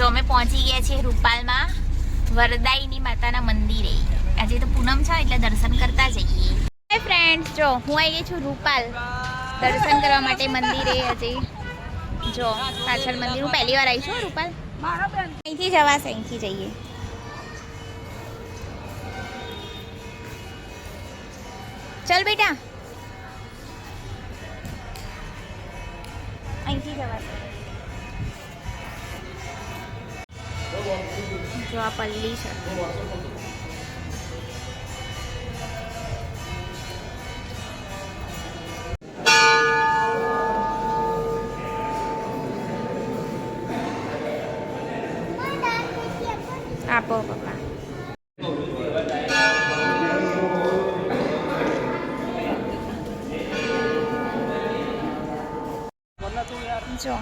જો અમે પહોંચી ગયા છીએ રૂપાલમાં વરદાઈની માતાના મંદિરે. આજે તો પૂનમ છે, એટલે દર્શન કરતા જઈએ. હે ફ્રેન્ડ્સ જો હું આવી ગઈ છું રૂપાલ. દર્શન કરવા માટે મંદિરે આજે જો પાછળ મંદિર, હું પહેલી વાર આવી છું રૂપાલ. અહીંથી જવાશે અહીંથી જઈએ. ચલ બેટા. અહીંથી જવાશે જો આ પલ્લી છે. આપો પપ્પા. જો.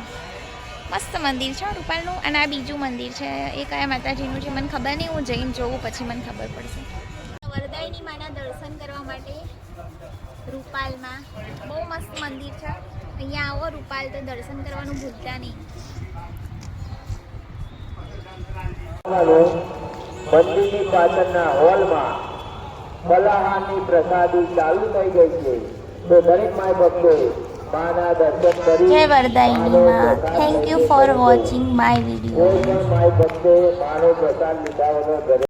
મસ્ત મંદિર છે, રૂપાલનું. અને આ બીજું મંદિર છે, એ કયા માતાજીનું છે. મને ખબર નહીં, હું જઈને જોઉં પછી મને ખબર પડશે. વરદાયની માના દર્શન કરવા માટે રૂપાલમાં બહુ મસ્ત મંદિર છે. અહીંયા આવો, રૂપાલ તો દર્શન કરવાનું ભૂલતા નહીં. મંદિરની પાછળના હોલમાં ફલાહારની પ્રસાદી ચાલુ થઈ ગઈ છે. તો દરેક માય ભક્તોએ જય વરદાયની માં. Thank you for watching my video